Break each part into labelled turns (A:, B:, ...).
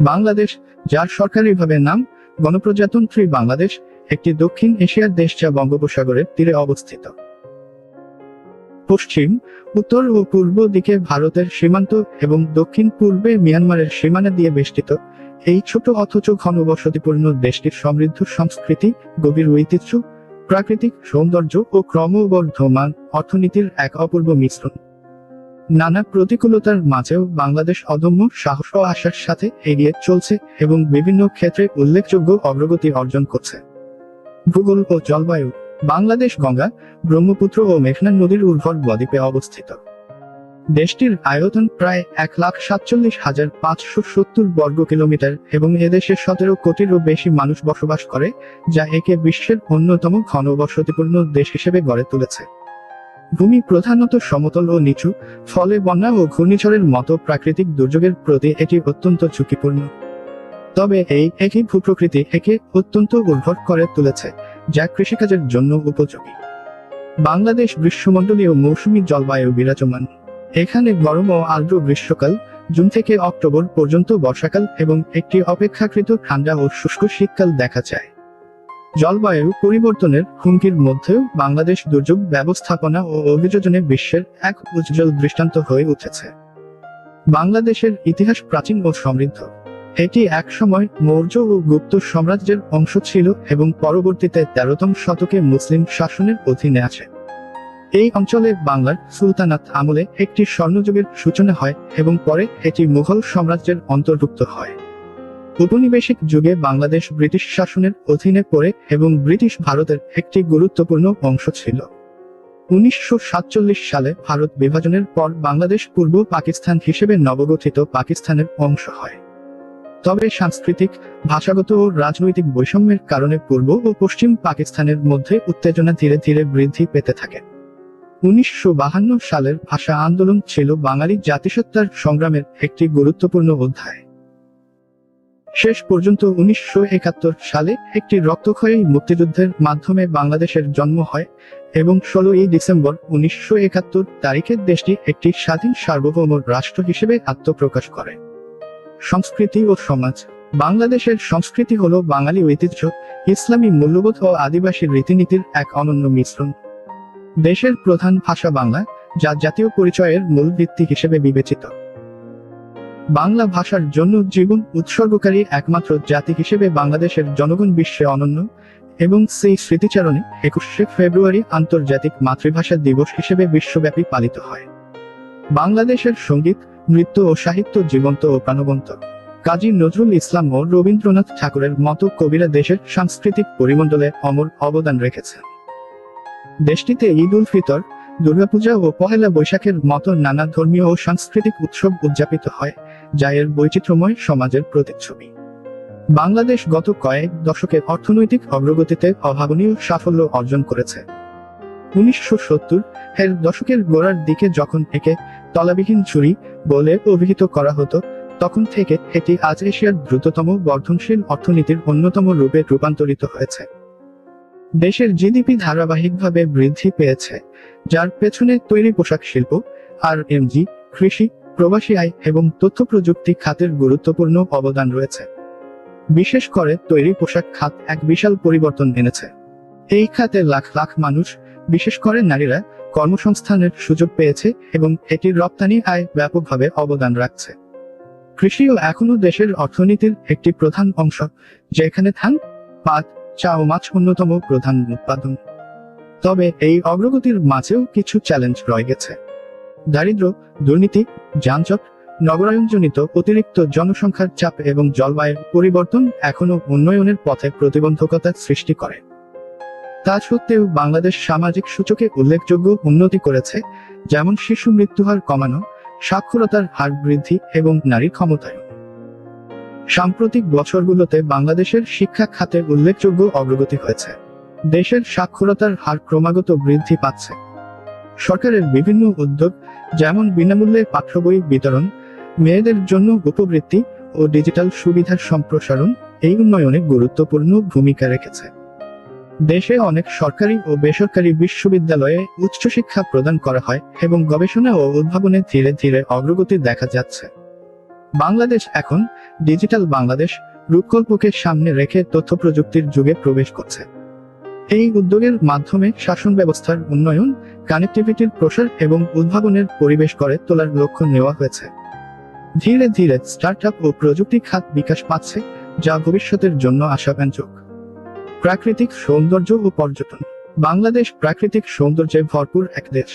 A: বাংলাদেশ, যার সরকারিভাবে নাম গণপ্রজাতন্ত্রী বাংলাদেশ, একটি দক্ষিণ এশিয়ার দেশ যা বঙ্গোপসাগরের তীরে অবস্থিত। পশ্চিম, উত্তর ও পূর্ব দিকে ভারতের সীমান্ত এবং দক্ষিণ পূর্বে মিয়ানমারের সীমানা দিয়ে বেষ্টিত এই ছোট অথচ ঘনবসতিপূর্ণ দেশটির সমৃদ্ধ সংস্কৃতি, গভীর ঐতিহ্য, প্রাকৃতিক সৌন্দর্য ও ক্রমবর্ধমান অর্থনীতির এক অপূর্ব মিশ্রণ। নানা প্রতিকূলতার মাঝেও বাংলাদেশ অদম্য সাহস ও আশার সাথে এগিয়ে চলছে এবং বিভিন্ন ক্ষেত্রে উল্লেখযোগ্য অগ্রগতি অর্জন করছে। ভূগোল ও জলবায়ু, বাংলাদেশ গঙ্গা, ব্রহ্মপুত্র ও মেঘনা নদীর উর্বর বদ্বীপে অবস্থিত। দেশটির আয়তন প্রায় এক লাখ সাতচল্লিশ হাজার পাঁচশো সত্তর বর্গ কিলোমিটার এবং এদেশে সতেরো কোটিরও বেশি মানুষ বসবাস করে, যা একে বিশ্বের অন্যতম ঘনবসতিপূর্ণ দেশ হিসেবে গড়ে তুলেছে। ভূমি প্রধানত সমতল ও নিচু, ফলে বন্যা ও ঘূর্ণিঝড়ের মতো প্রাকৃতিক দুর্যোগের প্রতি এটি অত্যন্ত ঝুঁকিপূর্ণ। তবে এই একই ভূপ্রকৃতি একে অত্যন্ত উর্বর করে তুলেছে, যা কৃষিকাজের জন্য উপযোগী। বাংলাদেশ গ্রীষ্মমণ্ডলীয় মৌসুমী জলবায়ু বিরাজমান। এখানে গরম ও আর্দ্র গ্রীষ্মকাল, জুন থেকে অক্টোবর পর্যন্ত বর্ষাকাল এবং একটি অপেক্ষাকৃত ঠান্ডা ও শুষ্ক শীতকাল দেখা যায়। জলবায়ু পরিবর্তনের হুমকির মধ্যেও বাংলাদেশ দুর্যোগ ব্যবস্থাপনা ও অভিযোজনে বিশ্বের এক উজ্জ্বল দৃষ্টান্ত হয়ে উঠেছে। বাংলাদেশের ইতিহাস প্রাচীন ও সমৃদ্ধ। এটি একসময় মৌর্য ও গুপ্ত সাম্রাজ্যের অংশ ছিল এবং পরবর্তীতে তেরোতম শতকে মুসলিম শাসনের অধীনে আছে। এই অঞ্চলে বাংলার সুলতানাত আমলে একটি স্বর্ণযুগের সূচনা হয় এবং পরে এটি মুঘল সাম্রাজ্যের অন্তর্ভুক্ত হয়। উপনিবেশিক যুগে বাংলাদেশ ব্রিটিশ শাসনের অধীনে পড়ে এবং ব্রিটিশ ভারতের একটি গুরুত্বপূর্ণ অংশ ছিল। উনিশশো সাতচল্লিশ সালে ভারত বিভাজনের পর বাংলাদেশ পূর্ব পাকিস্তান হিসেবে নবগঠিত পাকিস্তানের অংশ হয়। তবে সাংস্কৃতিক, ভাষাগত ও রাজনৈতিক বৈষম্যের কারণে পূর্ব ও পশ্চিম পাকিস্তানের মধ্যে উত্তেজনা ধীরে ধীরে বৃদ্ধি পেতে থাকে। উনিশশো সালের ভাষা আন্দোলন ছিল বাঙালি জাতিসত্তার সংগ্রামের একটি গুরুত্বপূর্ণ অধ্যায়। শেষ পর্যন্ত উনিশশো একাত্তর সালে একটি রক্তক্ষয়ী মুক্তিযুদ্ধের মাধ্যমে বাংলাদেশের জন্ম হয় এবং ষোলোই ডিসেম্বর উনিশশো একাত্তর তারিখে দেশটি একটি স্বাধীন সার্বভৌম রাষ্ট্র হিসেবে আত্মপ্রকাশ করে। সংস্কৃতি ও সমাজ। বাংলাদেশের সংস্কৃতি হল বাঙালি ঐতিহ্য, ইসলামী মূল্যবোধ ও আদিবাসী রীতিনীতির এক অনন্য মিশ্রণ। দেশের প্রধান ভাষা বাংলা, যা জাতীয় পরিচয়ের মূল ভিত্তি হিসেবে বিবেচিত। বাংলা ভাষার জন্য জীবন উৎসর্গকারী একমাত্র জাতি হিসেবে বাংলাদেশের জনগণ বিশ্বে অনন্য এবং সেই স্মৃতিচারণে একুশে ফেব্রুয়ারি আন্তর্জাতিক মাতৃভাষা দিবস হিসেবে বিশ্বব্যাপী পালিত হয়। বাংলাদেশের সংগীত, নৃত্য ও সাহিত্য জীবন্ত ও প্রাণবন্ত। কাজী নজরুল ইসলাম ও রবীন্দ্রনাথ ঠাকুরের মতো কবিরা দেশের সাংস্কৃতিক পরিমণ্ডলে অমর অবদান রেখেছেন। দেশটিতে ঈদ উল ফিতর, দুর্গাপূজা ও পহেলা বৈশাখের মতো নানা ধর্মীয় ও সাংস্কৃতিক উৎসব উদযাপিত হয়। যা এর বৈচিত্র্যময় সমাজের প্রতিচ্ছবি। বাংলাদেশ গত কয়েক দশকে অর্থনৈতিক অগ্রগতিতে অভাবনীয় সাফল্য অর্জন করেছে। উনিশশো সত্তর এর দশকের গোড়ার দিকে যখন একে তলাবিহীন ছুরি বলে অভিহিত করা হতো, তখন থেকে এটি আজ এশিয়ার দ্রুততম বর্ধনশীল অর্থনীতির অন্যতম রূপে রূপান্তরিত হয়েছে। দেশের জিডিপি ধারাবাহিকভাবে বৃদ্ধি পেয়েছে, যার পেছনে তৈরি পোশাক শিল্প, আর এমজি কৃষি প্রবাসী আয় এবং তথ্য প্রযুক্তি খাতের গুরুত্বপূর্ণ অবদান রয়েছে। বিশেষ করে তৈরি পোশাক খাত এক বিশাল পরিবর্তন এনেছে। এই খাতে লাখ লাখ মানুষ, বিশেষ করে নারীরা, কর্মসংস্থানের সুযোগ পেয়েছে এবং এটির রপ্তানি আয় ব্যাপকভাবে অবদান রাখছে। কৃষিও এখনও দেশের অর্থনীতির একটি প্রধান অংশ, যেখানে ধান, পাট, চা ও মাছ অন্যতম প্রধান উৎপাদন। তবে এই অগ্রগতির মাঝেও কিছু চ্যালেঞ্জ রয়ে গেছে। দারিদ্র, দুর্নীতি, যানজট, নগরায়নজনিত অতিরিক্ত জনসংখ্যার চাপ এবং জলবায়ুর পরিবর্তন এখনও উন্নয়নের পথে প্রতিবন্ধকতা সৃষ্টি করে। তা সত্ত্বেও বাংলাদেশ সামাজিক সূচকে উল্লেখযোগ্য উন্নতি করেছে, যেমন শিশু মৃত্যুহার কমানো, সাক্ষরতার হার বৃদ্ধি এবং নারী ক্ষমতায়ন। সাম্প্রতিক বছরগুলোতে বাংলাদেশের শিক্ষা খাতে উল্লেখযোগ্য অগ্রগতি হয়েছে। দেশের সাক্ষরতার হার ক্রমাগত বৃদ্ধি পাচ্ছে। সরকারের বিভিন্ন উদ্যোগ, যেমন বিনামূল্যে পাঠ্য বই বিতরণ, মেয়েদের জন্য উপবৃত্তি ও ডিজিটাল সুবিধার সম্প্রসারণ, এই উন্নয়নে গুরুত্বপূর্ণ ভূমিকা রেখেছে। দেশে অনেক সরকারি ও বেসরকারি বিশ্ববিদ্যালয়ে উচ্চশিক্ষা প্রদান করা হয় এবং গবেষণা ও উদ্ভাবনে ধীরে ধীরে অগ্রগতি দেখা যাচ্ছে। বাংলাদেশ এখন ডিজিটাল বাংলাদেশ রূপকল্পকে সামনে রেখে তথ্য প্রযুক্তির যুগে প্রবেশ করছে। এই উদ্যোগের মাধ্যমে শাসন ব্যবস্থার উন্নয়ন কানেক্টিভিটির প্রসার এবং উদ্ভাবনের পরিবেশ করে তোলার লক্ষ্য নেওয়া হয়েছে। ধীরে ধীরে স্টার্টআপ ও প্রযুক্তি খাত বিকাশ পাচ্ছে, যা ভবিষ্যতের জন্য আশাব্যঞ্জক। প্রাকৃতিক সৌন্দর্য ও পর্যটন। বাংলাদেশ প্রাকৃতিক সৌন্দর্যে ভরপুর এক দেশ।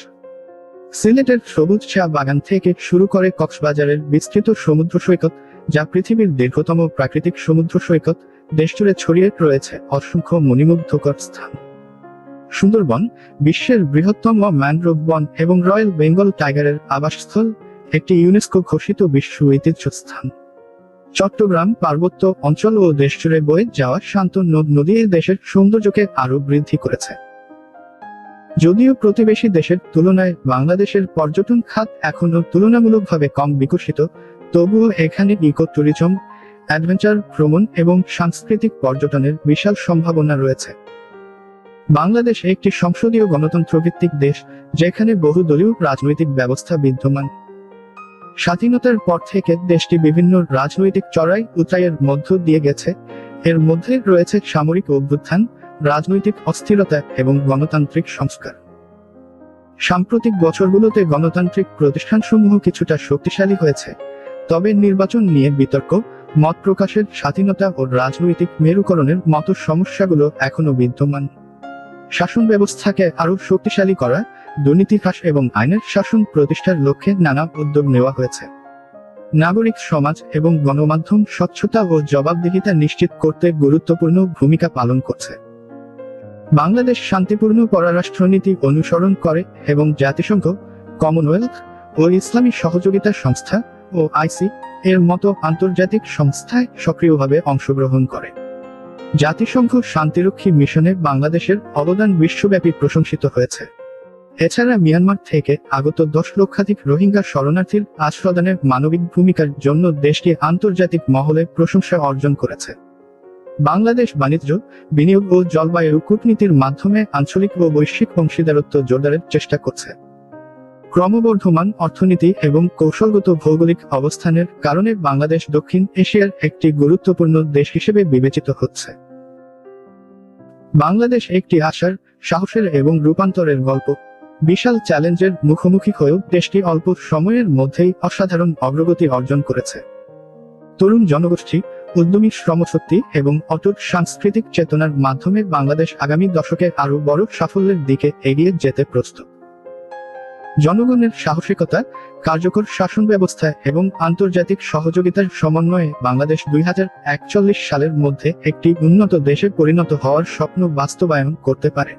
A: সিলেটের সবুজ চা বাগান থেকে শুরু করে কক্সবাজারের বিস্তৃত সমুদ্র সৈকত যা পৃথিবীর দীর্ঘতম প্রাকৃতিক সমুদ্র সৈকত, দেশজুড়ে ছড়িয়ে রয়েছে অসংখ্য মণিমুগ্ধকর স্থান। সুন্দরবন, বিশ্বের বৃহত্তম ম্যানগ্রোভ বন এবং রয়্যাল বেঙ্গল টাইগারের আবাসস্থল, একটি ইউনেস্কো ঘোষিত বিশ্ব ঐতিহ্য স্থান। চট্টগ্রাম পার্বত্য অঞ্চল ও দেশজুড়ে বয়ে যাওয়া শান্ত নদ নদী দেশের সৌন্দর্যকে আরও বৃদ্ধি করেছে। যদিও প্রতিবেশী দেশের তুলনায় বাংলাদেশের পর্যটন খাত এখনও তুলনামূলকভাবে কম বিকশিত তবুও এখানে ইকো ট্যুরিজম অ্যাডভেঞ্চার, ভ্রমণ এবং সাংস্কৃতিক পর্যটনের বিশাল সম্ভাবনা রয়েছে। বাংলাদেশ একটি সংসদীয় গণতন্ত্রভিত্তিক দেশ, যেখানে বহুদলীয় রাজনৈতিক ব্যবস্থা বিদ্যমান। স্বাধীনতার পর থেকে দেশটি বিভিন্ন রাজনৈতিক চড়াই উতরাইয়ের মধ্য দিয়ে গেছে। এর মধ্যে রয়েছে সামরিক অভ্যুত্থান, রাজনৈতিক অস্থিরতা এবং গণতান্ত্রিক সংস্কার। সাম্প্রতিক বছরগুলোতে গণতান্ত্রিক প্রতিষ্ঠানসমূহ কিছুটা শক্তিশালী হয়েছে। তবে নির্বাচন নিয়ে বিতর্ক, মত প্রকাশের স্বাধীনতা ও রাজনৈতিক মেরুকরণের মতো সমস্যাগুলো এখনও বিদ্যমান। শাসন ব্যবস্থাকে আরও শক্তিশালী করা, দুর্নীতি হ্রাস এবং আইনের শাসন প্রতিষ্ঠার লক্ষ্যে নানা উদ্যোগ নেওয়া হয়েছে। নাগরিক সমাজ এবং গণমাধ্যম স্বচ্ছতা ও জবাবদিহিতা নিশ্চিত করতে গুরুত্বপূর্ণ ভূমিকা পালন করছে। বাংলাদেশ শান্তিপূর্ণ পররাষ্ট্রনীতি অনুসরণ করে এবং জাতিসংঘ, কমনওয়েলথ ও ইসলামী সহযোগিতা সংস্থা ও আইসি এর মতো আন্তর্জাতিক সংস্থায় সক্রিয়ভাবে অংশগ্রহণ করে। জাতিসংঘ শান্তিরক্ষী মিশনে বাংলাদেশের অবদান বিশ্বব্যাপী প্রশংসিত হয়েছে। এছাড়া মিয়ানমার থেকে আগত দশ লক্ষাধিক রোহিঙ্গা শরণার্থীর আশ্রদানে মানবিক ভূমিকার জন্য দেশটি আন্তর্জাতিক মহলে প্রশংসা অর্জন করেছে। বাংলাদেশ বাণিজ্য, বিনিয়োগ ও জলবায়ু কূটনীতির মাধ্যমে আঞ্চলিক ও বৈশ্বিক অংশীদারত্ব জোরদারের চেষ্টা করছে। ক্রমবর্ধমান অর্থনীতি এবং কৌশলগত ভৌগোলিক অবস্থানের কারণে বাংলাদেশ দক্ষিণ এশিয়ার একটি গুরুত্বপূর্ণ দেশ হিসেবে বিবেচিত হচ্ছে। বাংলাদেশ একটি আশার, সাহসের এবং রূপান্তরের গল্প। বিশাল চ্যালেঞ্জের মুখোমুখি হয়েও দেশটি অল্প সময়ের মধ্যেই অসাধারণ অগ্রগতি অর্জন করেছে। তরুণ জনগোষ্ঠী, উদ্যমী শ্রমশক্তি এবং অটুট সাংস্কৃতিক চেতনার মাধ্যমে বাংলাদেশ আগামী দশকে আরও বড় সাফল্যের দিকে এগিয়ে যেতে প্রস্তুত। জনগণের সাহসিকতা, কার্যকর শাসন ব্যবস্থা এবং আন্তর্জাতিক সহযোগিতার সমন্বয়ে বাংলাদেশ দুই হাজার একচল্লিশ সালের মধ্যে একটি উন্নত দেশে পরিণত হওয়ার স্বপ্ন বাস্তবায়ন করতে পারে।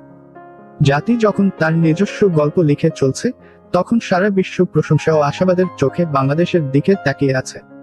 A: জাতি যখন তার নিজস্ব গল্প লিখে চলছে, তখন সারা বিশ্ব প্রশংসা ও আশাবাদের চোখে বাংলাদেশের দিকে তাকিয়ে আছে।